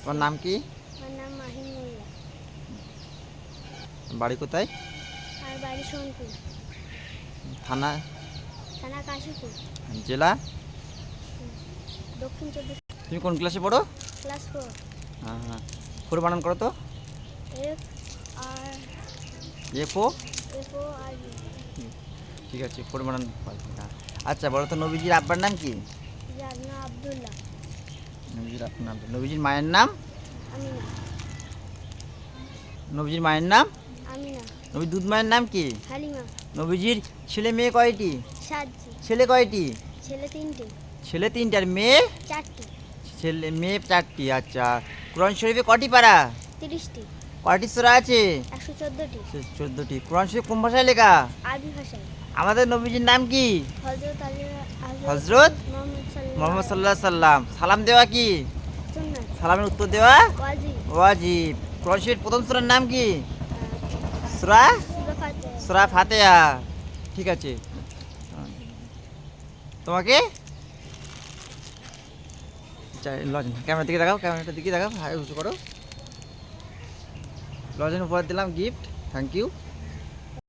তোমার নাম কি? আমার নাম মাহিন মোল্লা বাড়ি কোথায়? আর বাড়ি সোনপুর। থানা? থানা কাশীপুর। জেলা? দক্ষিণ চব্বিশ তুমি কোন ক্লাসে পড়ো? Class four. হ্যাঁ হ্যাঁ বানান করো তো। F R F O F O R ঠিক আছে ফুল বানান। আচ্ছা বলো তো নবীজির আব্বার নাম কি? আবদুল্লাহ। নবীজির নাম নবীজির মায়ের নাম? নবীজির মায়ের নাম? নবী দুধ মায়ের নাম কি? নবীজির ছেলে মেয়ে কয়টি? ছেলে কয়টি? ছেলে তিনটে। ছেলে তিনটি আর মেয়ে? চারটি। ছেলে মেয়ে চারটি আচ্ছা। কোরআন শরীফে কটি পারা? তিরিশটি। কয়টি সূরা আছে? একশো চোদ্দোটি। চোদ্দটি। কোরআন শরীফ কোন ভাষায় লেখা? আরবি ভাষায়। আমাদের নবীজির নাম কি? হজরত হজরত মোহাম্মদ সাল্লাহ সাল্লাম। সালাম দেওয়া কি? সালামের উত্তর দেওয়া? ওয়াজিব। কোরআন শরীফ প্রথম সূরার নাম কি? সূরা? সুরা ফাতে ঠিক আছে। তোমাকে? লজেন। ক্যামেরার দিকে দেখাও ক্যামেরাটার দিকে দেখাও হাই উঁচু করো। লজেন উপহার দিলাম গিফট। Thank you